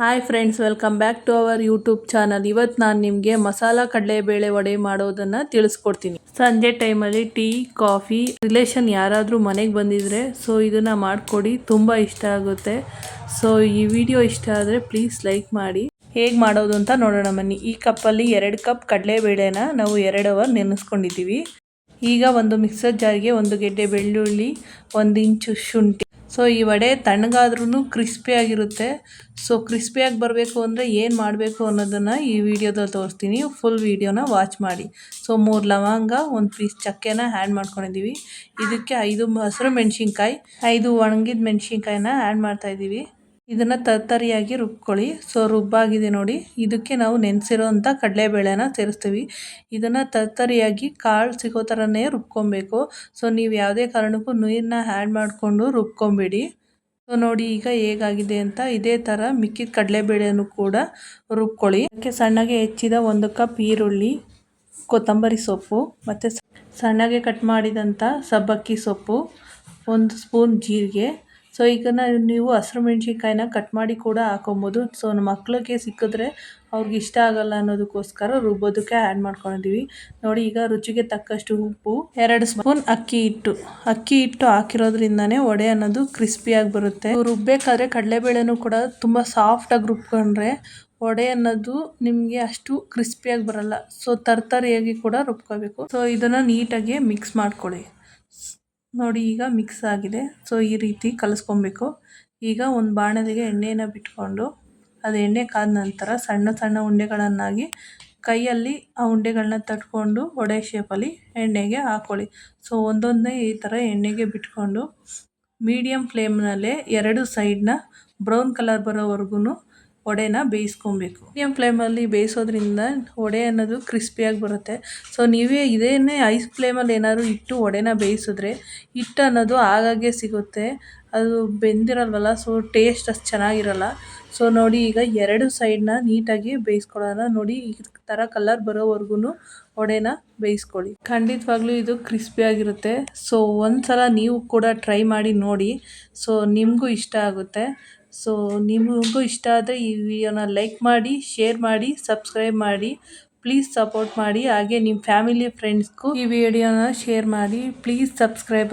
Hi friends welcome back to our YouTube channel ಇವತ್ತು ನಾನು ನಿಮಗೆ ಮಸಾಲ ಕಡಲೆಬೇಳೆ ವಡೆ ಮಾಡೋದನ್ನು ತಿಳಿಸ್ಕೊಡ್ತೀನಿ. ಸಂಜೆ ಟೈಮಲ್ಲಿ ಟೀ ಕಾಫಿ ರಿಲೇಷನ್ ಯಾರಾದರೂ ಮನೆಗೆ ಬಂದಿದ್ರೆ ಸೊ ಇದನ್ನು ಮಾಡಿಕೊಡಿ, ತುಂಬ ಇಷ್ಟ ಆಗುತ್ತೆ. ಸೊ ಈ ವಿಡಿಯೋ ಇಷ್ಟ ಆದರೆ ಪ್ಲೀಸ್ ಲೈಕ್ ಮಾಡಿ. ಹೇಗೆ ಮಾಡೋದು ಅಂತ ನೋಡೋಣ ಬನ್ನಿ. ಈ ಕಪ್ಪಲ್ಲಿ ಎರಡು ಕಪ್ ಕಡಲೆಬೇಳೆನ ನಾವು ಎರಡು ಅವರ್ ನೆನೆಸ್ಕೊಂಡಿದ್ದೀವಿ. ಈಗ ಒಂದು ಮಿಕ್ಸರ್ ಜಾರಿಗೆ ಒಂದು ಗೆಡ್ಡೆ ಬೆಳ್ಳುಳ್ಳಿ, ಒಂದು ಇಂಚು ಶುಂಠಿ. ಸೊ ಈ ವಡೆ ತಣ್ಣಗಾದ್ರೂ ಕ್ರಿಸ್ಪಿಯಾಗಿರುತ್ತೆ ಸೊ ಕ್ರಿಸ್ಪಿಯಾಗಿ ಬರಬೇಕು ಅಂದರೆ ಏನು ಮಾಡಬೇಕು ಅನ್ನೋದನ್ನು ಈ ವಿಡಿಯೋದಲ್ಲಿ ತೋರಿಸ್ತೀನಿ. ಫುಲ್ ವಿಡಿಯೋನ ವಾಚ್ ಮಾಡಿ. ಸೊ ಮೂರು ಲವಂಗ, ಒಂದು ಪೀಸ್ ಚಕ್ಕೆನ ಆ್ಯಡ್ ಮಾಡ್ಕೊಂಡಿದ್ದೀವಿ ಇದಕ್ಕೆ ಐದು ಹಸಿರು ಮೆಣಸಿನ್ಕಾಯಿ, ಐದು ಒಣಗಿದ ಮೆಣಸಿನ್ಕಾಯಿನ ಆ್ಯಡ್ ಮಾಡ್ತಾಯಿದ್ದೀವಿ ಇದನ್ನು ತರ್ತರಿಯಾಗಿ ರುಬ್ಕೊಳ್ಳಿ. ಸೊ ರುಬ್ಬಾಗಿದೆ ನೋಡಿ. ಇದಕ್ಕೆ ನಾವು ನೆನೆಸಿರೋ ಅಂಥ ಕಡಲೆಬೇಳೆನ ಸೇರಿಸ್ತೀವಿ. ಇದನ್ನು ತರ್ತರಿಯಾಗಿ ಕಾಳು ಸಿಗೋ ಥರನೇ ರುಬ್ಕೊಬೇಕು. ಸೊ ನೀವು ಯಾವುದೇ ಕಾರಣಕ್ಕೂ ನೀರನ್ನ ಆ್ಯಡ್ ಮಾಡಿಕೊಂಡು ರುಬ್ಕೊಂಬಿಡಿ. ಸೊ ನೋಡಿ ಈಗ ಹೇಗಾಗಿದೆ ಅಂತ ಇದೇ ಥರ ಮಿಕ್ಕಿದ ಕಡಲೆಬೇಳೆನೂ ಕೂಡ ರುಬ್ಕೊಳ್ಳಿ. ಅದಕ್ಕೆ ಸಣ್ಣಗೆ ಹೆಚ್ಚಿದ ಒಂದು ಕಪ್ ಈರುಳ್ಳಿ, ಕೊತ್ತಂಬರಿ ಸೊಪ್ಪು, ಮತ್ತು ಸಣ್ಣಗೆ ಕಟ್ ಮಾಡಿದಂಥ ಸಬ್ಬಕ್ಕಿ ಸೊಪ್ಪು, ಒಂದು ಸ್ಪೂನ್ ಜೀರಿಗೆ ಸೊ ಈಗ ನೀವು ಹಸಿರು ಮೆಣ್ಸಿನ್ಕಾಯಿನ ಕಟ್ ಮಾಡಿ ಕೂಡ ಹಾಕೊಬೋದು. ಸೊ ನಮ್ಮ ಮಕ್ಳಿಗೆ ಸಿಕ್ಕಿದ್ರೆ ಅವ್ರಿಗೆ ಇಷ್ಟ ಆಗಲ್ಲ ಅನ್ನೋದಕ್ಕೋಸ್ಕರ ರುಬ್ಬೋದಕ್ಕೆ ಆ್ಯಡ್ ಮಾಡ್ಕೊಂಡಿದ್ದೀವಿ ನೋಡಿ, ಈಗ ರುಚಿಗೆ ತಕ್ಕಷ್ಟು ಉಪ್ಪು, ಎರಡು ಸ್ಪೂನ್ ಅಕ್ಕಿ ಹಿಟ್ಟು. ಅಕ್ಕಿ ಹಿಟ್ಟು ಹಾಕಿರೋದ್ರಿಂದನೇ ವಡೆ ಅನ್ನೋದು ಕ್ರಿಸ್ಪಿಯಾಗಿ ಬರುತ್ತೆ. ರುಬ್ಬೇಕಾದ್ರೆ ಕಡಲೆಬೇಳೆನೂ ಕೂಡ ತುಂಬ ಸಾಫ್ಟಾಗಿ ರುಬ್ಕೊಂಡ್ರೆ ವಡೆ ಅನ್ನೋದು ನಿಮಗೆ ಅಷ್ಟು ಕ್ರಿಸ್ಪಿಯಾಗಿ ಬರಲ್ಲ. ಸೊ ತರ್ತರಿಯಾಗಿ ಕೂಡ ರುಬ್ಕೋಬೇಕು. ಸೊ ಇದನ್ನು ನೀಟಾಗಿ ಮಿಕ್ಸ್ ಮಾಡ್ಕೊಳ್ಳಿ. ನೋಡಿ ಈಗ ಮಿಕ್ಸ್ ಆಗಿದೆ. ಸೊ ಈ ರೀತಿ ಕಲಿಸ್ಕೊಬೇಕು. ಈಗ ಒಂದು ಬಾಣಲಿಗೆ ಎಣ್ಣೆಯನ್ನು ಬಿಟ್ಕೊಂಡು, ಅದು ಎಣ್ಣೆ ಕಾದ ನಂತರ ಸಣ್ಣ ಸಣ್ಣ ಉಂಡೆಗಳನ್ನಾಗಿ ಕೈಯಲ್ಲಿ ಆ ಉಂಡೆಗಳನ್ನ ತಟ್ಕೊಂಡು ಒಡೆ ಶೇಪಲ್ಲಿ ಎಣ್ಣೆಗೆ ಹಾಕ್ಕೊಳ್ಳಿ ಸೊ ಒಂದೊಂದೇ ಈ ಥರ ಎಣ್ಣೆಗೆ ಬಿಟ್ಕೊಂಡು ಮೀಡಿಯಮ್ ಫ್ಲೇಮ್ನಲ್ಲೇ ಎರಡು ಸೈಡನ್ನ ಬ್ರೌನ್ ಕಲರ್ ಬರೋವರೆಗೂ ವಡೆನ ಬೇಯಿಸ್ಕೊಬೇಕು. ಮೀಡಿಯಮ್ ಫ್ಲೇಮಲ್ಲಿ ಬೇಯಿಸೋದ್ರಿಂದ ವಡೆ ಅನ್ನೋದು ಕ್ರಿಸ್ಪಿಯಾಗಿ ಬರುತ್ತೆ. ಸೊ, ನೀವೇ ಇದೇನೇ ಐಸ್ ಫ್ಲೇಮಲ್ಲಿ ಏನಾದ್ರು ಇಟ್ಟು ವಡೆನ ಬೇಯಿಸಿದ್ರೆ ಹಿಟ್ಟು ಅನ್ನೋದು ಆಗಾಗೆ ಸಿಗುತ್ತೆ. ಅದು ಬೆಂದಿರಲ್ವಲ್ಲ, ಸೊ ಟೇಸ್ಟ್ ಅಷ್ಟು ಚೆನ್ನಾಗಿರಲ್ಲ. ಸೊ, ನೋಡಿ ಈಗ ಎರಡು ಸೈಡ್ನ ನೀಟಾಗಿ ಬೇಯಿಸ್ಕೊಳ್ಳೋಣ. ನೋಡಿ, ಈ ಥರ ಕಲರ್ ಬರೋವರೆಗೂ ವಡೆನ ಬೇಯಿಸ್ಕೊಳ್ಳಿ. ಖಂಡಿತವಾಗ್ಲೂ ಇದು ಕ್ರಿಸ್ಪಿಯಾಗಿರುತ್ತೆ. ಸೊ ಒಂದು ಸಲ ನೀವು ಕೂಡ ಟ್ರೈ ಮಾಡಿ ನೋಡಿ. ಸೊ, ನಿಮಗೂ ಇಷ್ಟ ಆಗುತ್ತೆ. ಸೊ ನಿಮಗೂ ಇಷ್ಟ ಆದರೆ ಈ ವಿಡಿಯೋನ ಲೈಕ್ ಮಾಡಿ ಶೇರ್ ಮಾಡಿ ಸಬ್ಸ್ಕ್ರೈಬ್ ಮಾಡಿ ಪ್ಲೀಸ್ ಸಪೋರ್ಟ್ ಮಾಡಿ. ಹಾಗೆ ನಿಮ್ಮ ಫ್ಯಾಮಿಲಿ ಫ್ರೆಂಡ್ಸ್ಗೂ ಈ ವಿಡಿಯೋನ ಶೇರ್ ಮಾಡಿ. Please subscribe